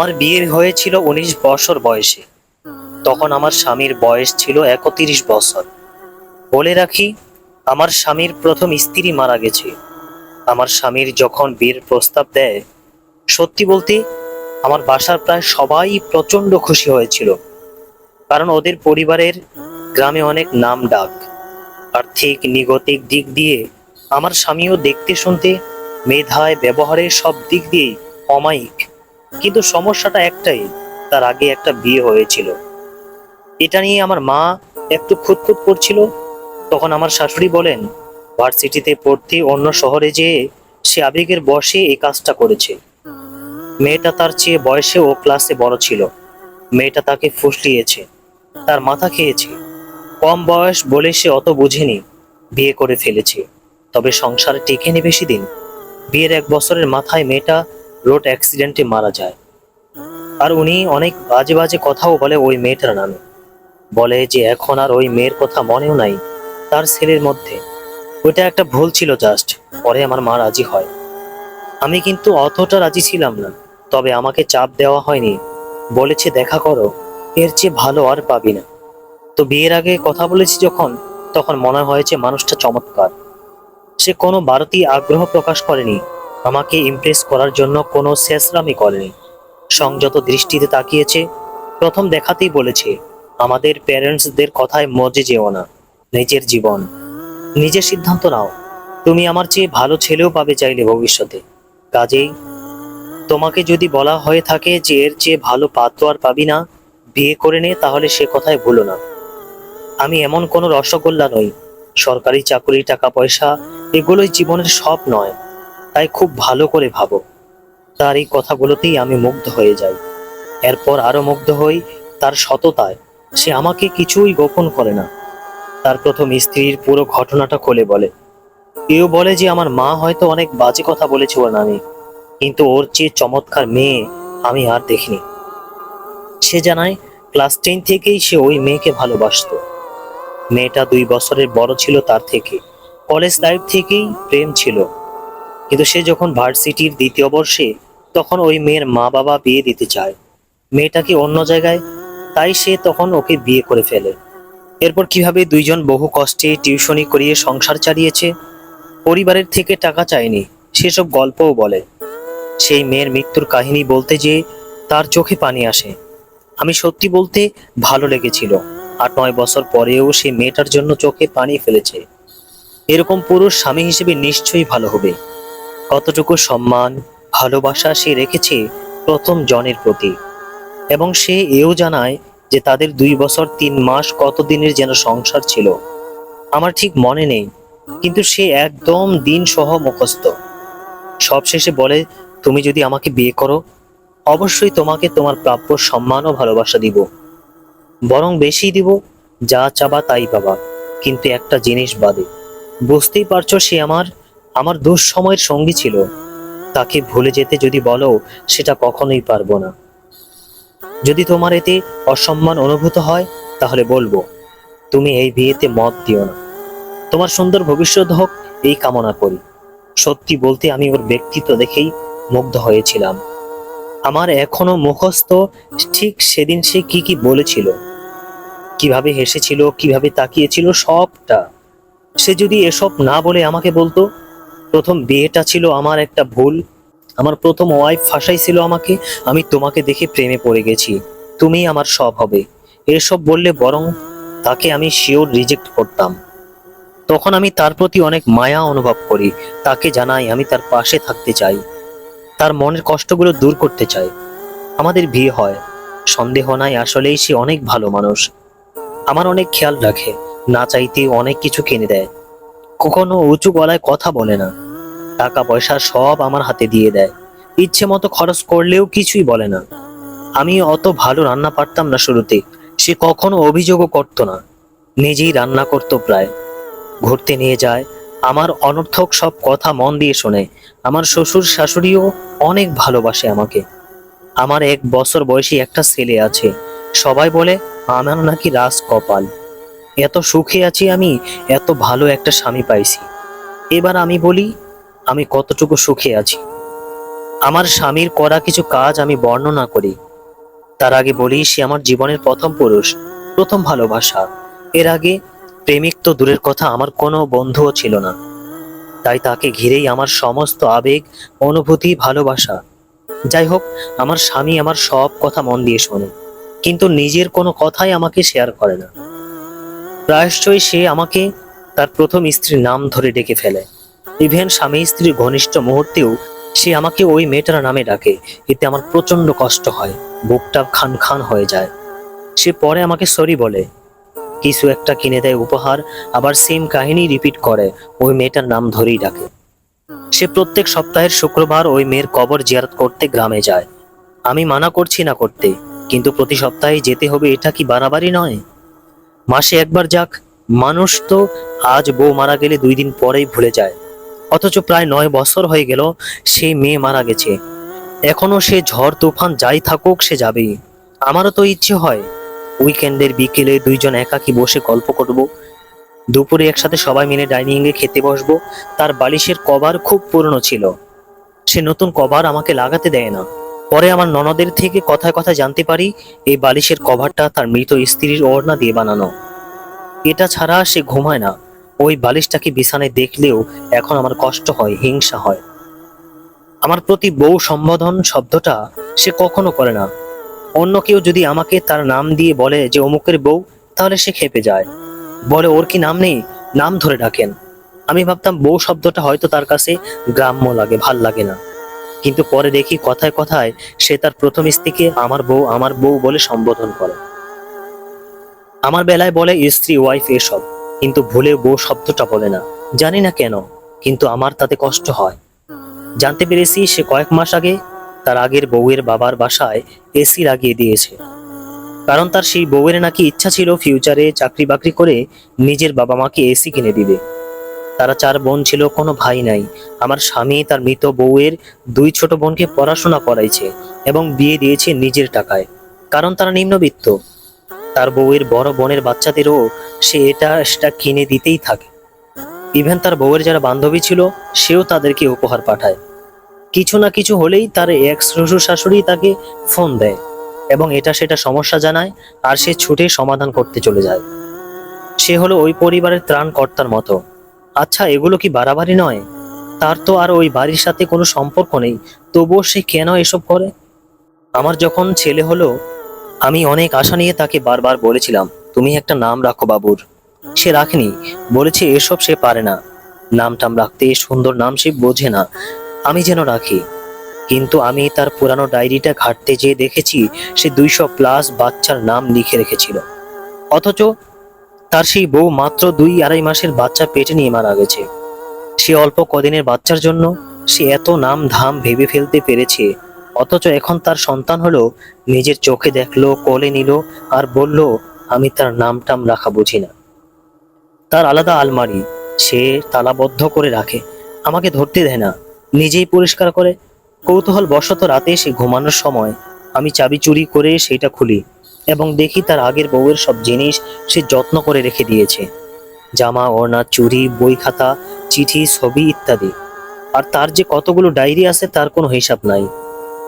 আমার বিয়ে হয়েছিল উনিশ বছর বয়সে। তখন আমার স্বামীর বয়স ছিল একত্রিশ বছর। বলে রাখি, আমার স্বামীর প্রথম স্ত্রী মারা গেছে। আমার স্বামীর যখন বিয়ের প্রস্তাব দেয়, সত্যি বলতে আমার বাসার প্রায় সবাই প্রচণ্ড খুশি হয়েছিল। কারণ ওদের পরিবারের গ্রামে অনেক নাম ডাক। আর্থিক, নিগতিক দিক দিয়ে আমার স্বামীও দেখতে শুনতে, মেধায়, ব্যবহারে সব দিক দিয়েই অমায়িক। কিন্তু সমস্যাটা একটাই, তার আগে একটা বিয়ে হয়েছিল। এটা নিয়ে আমার মা একটু খুঁতখুত করছিল। তখন আমার শাশুড়ি বলেন, ভার্সিটিতে পড়তে অন্য শহরে যেয়ে সে আবেগের বসে এই কাজটা করেছে। মেয়েটা তার চেয়ে বয়সে ও ক্লাসে বড় ছিল। মেয়েটা তাকে ফুসলিয়েছে, তার মাথা খেয়েছে। কম বয়স বলে সে অত বুঝেনি, বিয়ে করে ফেলেছে। তবে সংসার টেকেনি বেশি দিন বিয়ের এক বছরের মাথায় মেয়েটা রোড অ্যাক্সিডেন্টে মারা যায়। আর উনি অনেক বাজে বাজে কথাও বলে ওই মেয়েটার নামে। বলে যে এখন আর ওই মেয়ের কথা মনেও নাই তার ছেলের মধ্যে। ওইটা একটা ভুল ছিল জাস্ট পরে আমার মা রাজি হয়। আমি কিন্তু অতটা রাজি ছিলাম না, তবে আমাকে চাপ দেওয়া হয়নি। বলেছে দেখা করো, এর চেয়ে ভালো আর পাবি না। তো বিয়ের আগে কথা বলেছি যখন, তখন মনে হয়েছে মানুষটা চমৎকার। সে কোনো ভারতীয় আগ্রহ প্রকাশ করেনি আমাকে ইমপ্রেস করার জন্য কোনো শেষরামি করেনি। সংযত দৃষ্টিতে তাকিয়েছে, প্রথম দেখাতেই বলেছে, আমাদের প্যারেন্টসদের কথায় মজে যেও না, নিজের জীবন। নিজের সিদ্ধান্ত নাও। তুমি আমার চেয়ে ভালো ছেলেও পাবে চাইলে ভবিষ্যতে। কাজেই তোমাকে যদি বলা হয়ে থাকে যে এর চেয়ে ভালো পাত্র আর পাবি না, বিয়ে করে নে তাহলে সে কথায় ভুলো না। আমি এমন কোনো রসগোল্লা নই। সরকারি চাকরি টাকা পয়সা এগুলোই জীবনের সব নয়। তাই খুব ভালো করে ভাবো। তার এই কথাগুলোতেই আমি মুগ্ধ হয়ে যাই। এরপর আরও মুগ্ধ হই, তার সততায়। সে আমাকে কিছুই গোপন করে না। তার প্রথম স্ত্রীর পুরো ঘটনাটা খুলে বলে। এও বলে যে আমার মা হয়তো অনেক বাজে কথা বলেছে ওর নামে, কিন্তু ওর চেয়ে চমৎকার মেয়ে আমি আর দেখিনি। সে জানায়, ক্লাস টেন থেকেই সে ওই মেয়েকে ভালোবাসতো। মেয়েটা দুই বছরের বড় ছিল তার থেকে। কলেজ লাইফ থেকেই প্রেম ছিল। কিন্তু সে যখন ভার্সিটির দ্বিতীয় বর্ষে, তখন ওই মেয়ের মা বাবা বিয়ে দিতে চায়। মেয়েটাকে অন্য জায়গায়, তাই সে তখন ওকে বিয়ে করে ফেলে। এরপর কীভাবে দুইজন বহু কষ্টে টিউশনি করিয়ে সংসার চালিয়েছে, পরিবারের থেকে টাকা চায়নি, সেসব গল্পও বলে। সেই মেয়ের মৃত্যুর কাহিনী বলতে যে তার চোখে পানি আসে। আমি সত্যি বলতে ভালো লেগেছিল। আট, নয় বছর পরেও সে মেয়েটার জন্য চোখে পানি ফেলেছে। এরকম পুরুষ স্বামী হিসেবে নিশ্চয়ই ভালো হবে। কতটুকু সম্মান, ভালোবাসা সে রেখেছে প্রথম জনের প্রতি। এবং সে এও জানায় যে তাদের দুই বছর তিন মাস কতদিনের যেন সংসার ছিল। আমার ঠিক মনে নেই, কিন্তু সে একদম দিন সহ মুখস্থ। সবশেষে বলে, তুমি যদি আমাকে বিয়ে করো, অবশ্যই তোমাকে তোমার প্রাপ্য সম্মান ও ভালোবাসা দিব। বরং বেশি দিব, যা চাবা তাই পাবা। কিন্তু একটা জিনিস বাদে। বুঝতেই পারছ সে আমার আমার দুঃসময়ের সঙ্গী ছিল। তাকে ভুলে যেতে যদি বলো, সেটা কখনোই পারব না। যদি তোমার এতে অসম্মান অনুভূত হয়, তাহলে বলব, তুমি এই বিয়েতে মত দিও না। তোমার সুন্দর ভবিষ্যৎ হোক, এই কামনা করি। সত্যি বলতে আমি ওর ব্যক্তিত্ব দেখেই মুগ্ধ হয়েছিলাম। আমার এখনও মুখস্থ, ঠিক সেদিন সে কি কি বলেছিল, কীভাবে হেসেছিল, কীভাবে তাকিয়েছিল, সবটা। সে যদি এসব না বলে আমাকে বলতো প্রথম বিয়েটা ছিল আমার একটা ভুল। আমার প্রথম ওয়াইফ ফাঁসাইছিল আমাকে। আমি তোমাকে দেখে প্রেমে পড়ে গেছি। তুমি আমার সব হবে। এসব বললে বরং তাকে আমি শিওর রিজেক্ট করতাম। তখন আমি তার প্রতি অনেক মায়া অনুভব করি। তাকে জানাই আমি তার পাশে থাকতে চাই। তার মনের কষ্টগুলো দূর করতে চাই। আমাদের বিয়ে হয়। সন্দেহ নাই আসলেই সে অনেক ভালো মানুষ। আমার অনেক খেয়াল রাখে। না চাইতে অনেক কিছু কিনে দেয়। কখনো উঁচু গলায় কথা বলে না। টাকা পয়সা সব আমার হাতে দিয়ে দেয়। ইচ্ছে মতো খরচ করলেও কিছুই বলে না। আমি অত ভালো রান্না পারতাম না শুরুতে। সে কখনো অভিযোগও করতো না। নিজেই রান্না করতো প্রায়। ঘুরতে নিয়ে যায়। আমার অনর্থক সব কথা মন দিয়ে শোনে। আমার শ্বশুর শাশুড়িও অনেক ভালোবাসে আমাকে। আমার এক বছর বয়সী একটা ছেলে আছে। সবাই বলে, আমার নাকি রাজ কপাল। এত সুখে আছি আমি, এত ভালো একটা স্বামী পাইছি। এবার আমি বলি, আমি কতটুকু সুখে আছি। আমার স্বামীর করা কিছু কাজ আমি বর্ণনা করি। তার আগে বলি, সে আমার জীবনের প্রথম পুরুষ, প্রথম ভালোবাসা। এর আগে প্রেমিক তো দূরের কথা, আমার কোনো বন্ধুও ছিল না। তাই তাকে ঘিরেই আমার সমস্ত আবেগ, অনুভূতি, ভালোবাসা। যাই হোক, আমার স্বামী আমার সব কথা মন দিয়ে শোনে, কিন্তু নিজের কোনো কথাই আমাকে শেয়ার করে না। প্রায়শই সে আমাকে তার প্রথম স্ত্রীর নাম ধরে ডেকে ফেলে। ইভেন স্বামী স্ত্রীর ঘনিষ্ঠ মুহূর্তেও সে আমাকে ওই মেয়েটার নামে ডাকে। এতে আমার প্রচণ্ড কষ্ট হয়, বুকটা খান খান হয়ে যায়। সে পরে আমাকে সরি বলে। কিছু একটা কিনে দেয় উপহার, আবার সেম কাহিনী রিপিট করে, ওই মেয়েটার নাম ধরেই ডাকে। সে প্রত্যেক সপ্তাহের শুক্রবার ওই মেয়ের কবর জিয়ারত করতে গ্রামে যায়। আমি মানা করছি না করতে, কিন্তু প্রতি সপ্তাহে যেতে হবে এটা কি বাড়াবাড়ি নয়? মাসে একবার যাক, মানুষ তো আজ বউ মারা গেলে দুই দিন পরেই ভুলে যায়। অথচ প্রায় নয় বছর হয়ে গেল সেই মেয়ে মারা গেছে। এখনও সে ঝড় তুফান যাই থাকুক, সে যাবেই। আমারও তো ইচ্ছে হয়, উইকেন্ডের বিকেলে দুইজন একাকি বসে গল্প করব। দুপুরে একসাথে সবাই মিলে ডাইনিং এ খেতে বসবো। তার বালিশের কভার খুব পুরনো ছিল। সে নতুন কভার আমাকে লাগাতে দেয় না। পরে আমার ননদের থেকে কথায় কথা জানতে পারি, এই বালিশের কভারটা তার মৃত স্ত্রীর ওড়না দিয়ে বানানো। এটা ছাড়া সে ঘুমায় না। ওই বালিশটাকে বিছানায় দেখলেও এখন আমার কষ্ট হয়, হিংসা হয়। আমার প্রতি বউ সম্বোধন শব্দটা সে কখনো করে না। অন্য কেউ যদি আমাকে তার নাম দিয়ে বলে যে অমুকের বউ, তাহলে সে খেপে যায়। বলে, ওর কি নাম নেই? নাম ধরে ডাকেন। আমি ভাবতাম বউ শব্দটা হয়তো তার কাছে গ্রাম্য লাগে, ভালো লাগে না। কিন্তু পরে দেখি কথায় কথায় সে তার প্রথম স্ত্রীকে আমার বউ আমার বউ বলে সম্বোধন করে। আমার বেলায় বলে, স্ত্রী ওয়াইফ এসব। কিন্তু ভুলে বউ শব্দটা বলে না। জানি না কেন, কিন্তু আমার তাতে কষ্ট হয়। জানতে পেরেছি সে কয়েক মাস আগে তার আগের বউয়ের বাবার বাসায় এসি লাগিয়ে দিয়েছে। কারণ তার সেই বউয়ের নাকি ইচ্ছা ছিল ফিউচারে চাকরি বাকরি করে নিজের বাবা মাকে এসি কিনে দিবে। তারা চার বোন ছিল, কোনো ভাই নাই। আমার স্বামী তার মৃত বউয়ের দুই ছোট বোনকে পড়াশোনা করাইছে এবং বিয়ে দিয়েছে নিজের টাকায়, কারণ তারা নিম্নবিত্ত। তার বউয়ের বড় বোনের বাচ্চাদেরও সে এটা সেটা কিনে দিতেই থাকে। ইভেন তার বউয়ের যারা বান্ধবী ছিল, সেও তাদেরকে উপহার পাঠায়। কিছু না কিছু হলেই তার এক শ্বশুর শাশুড়ি তাকে ফোন দেয় এবং এটা সেটা সমস্যা জানায় আর সে ছুটে সমাধান করতে চলে যায়। সে হলো ওই পরিবারের ত্রাণকর্তার মতো। আচ্ছা এগুলো কি বাড়াবাড়ি নয়? তার তো আর ওই বাড়ির সাথে কোনো সম্পর্ক নেই, তবুও সে কেন এসব করে? আমার যখন ছেলে হলো, আমি অনেক আশা নিয়ে তাকে বারবার বলেছিলাম, তুমি একটা নাম রাখো বাবুর। সে রাখেনি, বলেছে, এসব সে পারে না। নাম টাম রাখতে সুন্দর নাম সে বোঝে না। আমি যেন রাখি। কিন্তু আমি তার পুরানো ডায়েরিটা ঘাটতে যেয়ে দেখেছি, সে দুইশো প্লাস বাচ্চার নাম লিখে রেখেছিল। অথচ তার সেই বউ মাত্র দুই আড়াই মাসের বাচ্চা পেটে নিয়ে মারা গেছে। সে অল্প কদিনের বাচ্চার জন্য সে এত নাম ধাম ভেবে ফেলতে পেরেছে, অথচ এখন তার সন্তান হলো, নিজের চোখে দেখল, কোলে নিল আর বলল, আমি তার নাম টাম রাখা বুঝি না। তার আলাদা আলমারি, সে তালাবদ্ধ করে রাখে, আমাকে ধরতে দেয় না, নিজেই পরিষ্কার করে। কৌতূহল বশত রাতে সে ঘুমানোর সময়, আমি চাবি চুরি করে সেটা খুলি। এবং দেখি তার আগের বউয়ের সব জিনিস সে যত্ন করে রেখে দিয়েছে। জামা, ওড়না চুরি বই খাতা, চিঠি, ছবি ইত্যাদি। আর তার যে কতগুলো ডায়েরি আছে তার কোনো হিসাব নাই।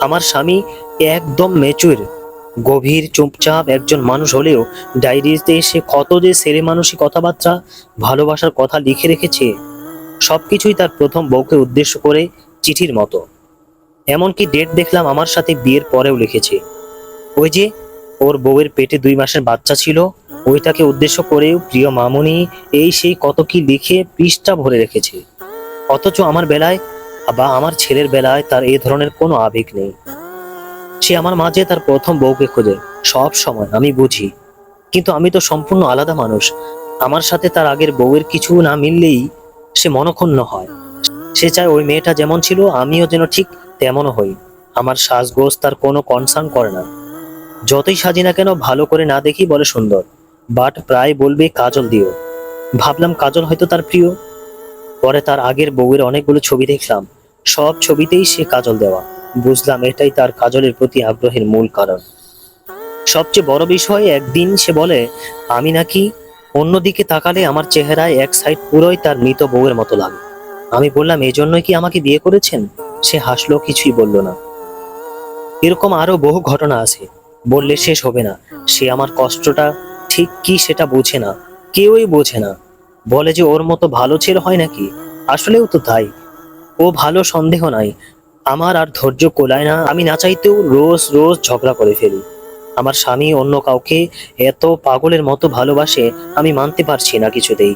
আমার স্বামী একদম মেচুর গভীর, চুপচাপ একজন মানুষ হলেও ডায়েরিতে সে কত যে ছেলে মানুষই কথাবার্তা, ভালোবাসার কথা লিখে রেখেছে, সবকিছুই তার প্রথম বউকে উদ্দেশ্য করে চিঠির মতো। এমনকি ডেট দেখলাম আমার সাথে বিয়ের পরেও লিখেছে। ওই যে ওর বউয়ের পেটে দুই মাসের বাচ্চা ছিল। ওইটাকে উদ্দেশ্য করেও প্রিয় মামুনি এই সেই কত কি লিখে পৃষ্ঠা ভরে রেখেছে। অথচ আমার বেলায় বা আমার ছেলের বেলায় তার এই ধরনের কোনো আবেগ নেই। সে আমার মাঝে তার প্রথম বউকে খোঁজে। সব সময়, আমি বুঝি। কিন্তু আমি তো সম্পূর্ণ আলাদা মানুষ। আমার সাথে তার আগের বউয়ের কিছু না মিললেই সে মনক্ষুণ্ণ হয়। সে চায় ওই মেয়েটা যেমন ছিল, আমিও যেন ঠিক তেমনও হই। আমার সাজগোজ তার কোনো কনসার্ন করে না। যতই সাজি না কেন ভালো করে না দেখি বলে সুন্দর। বাট প্রায় বলবে কাজল দিও। ভাবলাম কাজল হয়তো তার প্রিয়। পরে তার আগের বউয়ের অনেকগুলো ছবি দেখলাম। সব ছবিতেই সে কাজল দেওয়া। বুঝলাম এটাই তার কাজলের প্রতি আগ্রহের মূল কারণ। সবচেয়ে বড় বিষয়, একদিন সে বলে, আমি নাকি অন্যদিকে তাকালে আমার চেহারায় এক সাইড পুরোই তার মৃত বউয়ের মতো লাগে। আমি বললাম এই জন্যই কি আমাকে বিয়ে করেছেন? সে হাসলো, কিছুই বলল না। এরকম আরও বহু ঘটনা আছে। বললে শেষ হবে না। সে আমার কষ্টটা ঠিক কি সেটা বোঝে না। কেউই বোঝে না। বলে যে ওর মতো ভালো ছেলে হয় নাকি? আসলেও তো তাই। ও ভালো সন্দেহ নাই। আমার আর ধৈর্য কোলায় না। আমি না চাইতেও রোজ রোজ ঝগড়া করে ফেলি। আমার স্বামী অন্য কাউকে এত পাগলের মতো ভালোবাসে, আমি মানতে পারছি না কিছুতেই।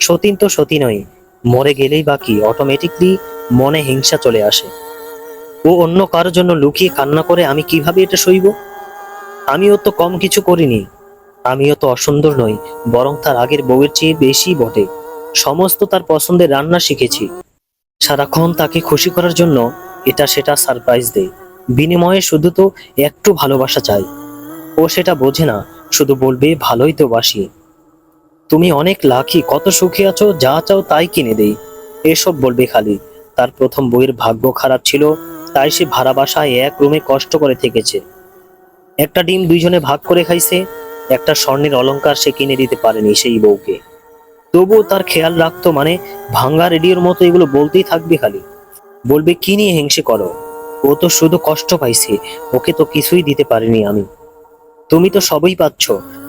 সতীন তো সতী নয় মরে গেলেই বাকি অটোমেটিকলি মনে হিংসা চলে আসে। ও অন্য কারোর জন্য লুকিয়ে কান্না করে আমি কীভাবে এটা সইব? আমিও তো কম কিছু করিনি। আমিও তো অসুন্দর নই, বরং তার আগের বউয়ের চেয়ে বেশি বটে। সমস্ত তার পছন্দের রান্না শিখেছি। সারাক্ষণ তাকে খুশি করার জন্য এটা সেটা সারপ্রাইজ দেয়। বিনিময়ে শুধু তো একটু ভালোবাসা চাই। ও সেটা বোঝে না, শুধু বলবে, ভালোই তো বাসি। তুমি অনেক লাখি, কত সুখী আছো, যা চাও তাই কিনে দেই। এসব বলবে খালি। তার প্রথম বইয়ের ভাগ্য খারাপ ছিল, তাই সে ভাড়া বাসায় এক রুমে কষ্ট করে থেকেছে। একটা ডিম দুইজনে ভাগ করে খাইছে, একটা স্বর্ণের অলংকার সে কিনে দিতে পারেনি সেই বউকে। তবুও তার খেয়াল রাখতো মানে ভাঙ্গা রেডিওর মতো এগুলো বলতেই থাকবে খালি। বলবে, কি নিয়ে হিংসে করো? ও তো শুধু কষ্ট পাইছে, ওকে তো কিছুই দিতে পারিনি আমি। তুমি তো সবই পাচ্ছ,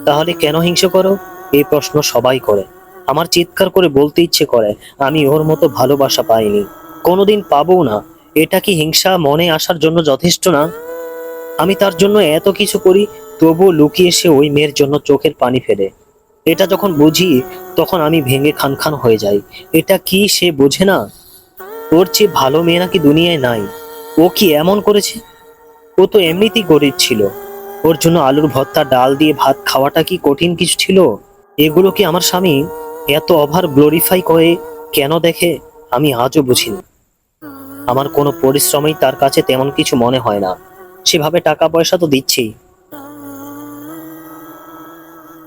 তাহলে কেন হিংসে করো? এই প্রশ্ন সবাই করে। আমার চিৎকার করে বলতে ইচ্ছে করে, আমি ওর মতো ভালোবাসা পাইনি। কোনোদিন পাবো না। এটা কি হিংসা মনে আসার জন্য যথেষ্ট না? আমি তার জন্য এত কিছু করি, তবুও লুকিয়ে সে ওই মেয়ের জন্য চোখের পানি ফেলে। এটা যখন বুঝি, তখন আমি ভেঙে খান খান হয়ে যাই। এটা কি সে বোঝে না? ওর চেয়ে ভালো মেয়ে নাকি দুনিয়ায় নাই? ও কি এমন করেছে? ও তো এমনিতেই গরিব ছিল। ওর জন্য আলুর ভর্তা, ডাল দিয়ে ভাত খাওয়াটা কি কঠিন কিছু ছিল? এগুলো কি আমার স্বামী এত ওভার গ্লোরিফাই করে কেন দেখে আমি আজও বুঝিনি। আমার কোনো পরিশ্রমই তার কাছে তেমন কিছু মনে হয় না। সেভাবে টাকা পয়সা তো দিচ্ছেই।